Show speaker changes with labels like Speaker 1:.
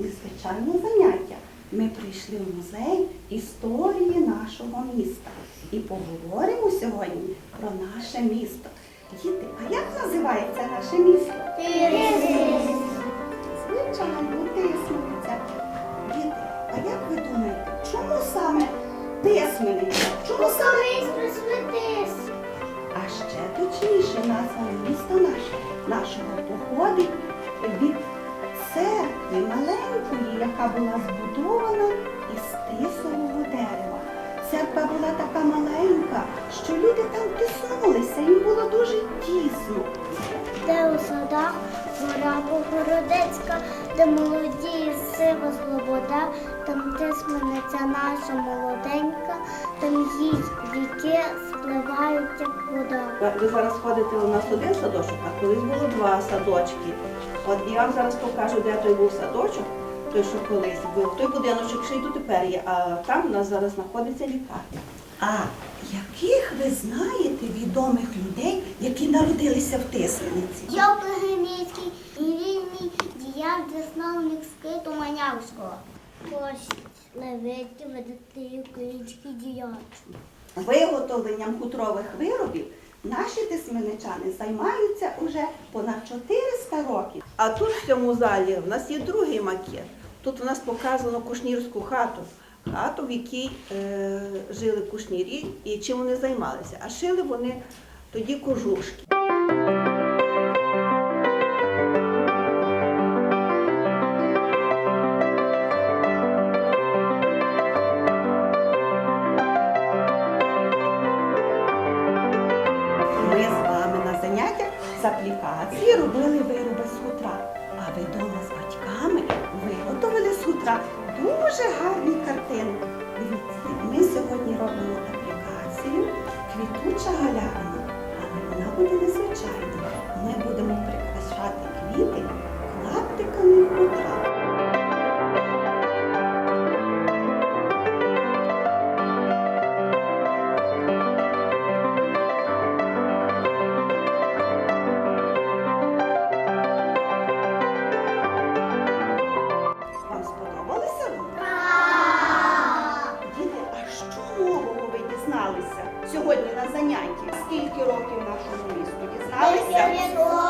Speaker 1: незвичайне заняття. Ми прийшли в музей історії нашого міста і поговоримо сьогодні про наше місто. Діти, а як називається наше місто? Тисниця. Звичайно, тисниця. Діти, а як ви думаєте, чому саме тисниця? Чому саме тисниця? А ще точніше назва міста наше, нашого походить від яка була збудована із тисового дерева. Церква була така маленька, що люди там тиснулися, їм було дуже тісно.
Speaker 2: Де у садах гора Богородицька, де молоді сива слобода, там тисмениця наша молоденька, там їй ріки спливають, як вода.
Speaker 1: Ви зараз ходите у нас один садочок, а колись було два садочки. От я вам зараз покажу, де той був садочок, той, що колись був. Той будиночок ще й дотепер є, а там у нас зараз знаходиться лікарня. А яких ви знаєте відомих людей, які народилися в Тисмениці?
Speaker 2: Йовка Геницький і вільний діяв засновник скиту Манявського. Площадь Левиті, видатий український діяч.
Speaker 1: Виготовленням хутрових виробів наші тисменичани займаються уже понад 400 років. А тут в цьому залі в нас є другий макет. Тут в нас показано кушнірську хату. Хату, в якій е, жили кушнірі і чим вони займалися. А шили вони тоді кожушки. Ми з вами на заняттях з аплікації робили вироби виготовили дуже гарні картини. Дивіться, ми сьогодні робимо аплікацію квітуча галявина, але вона буде незвичайна. Ми будемо занятті? Скільки років нашому місту дізналися?
Speaker 2: 950 років.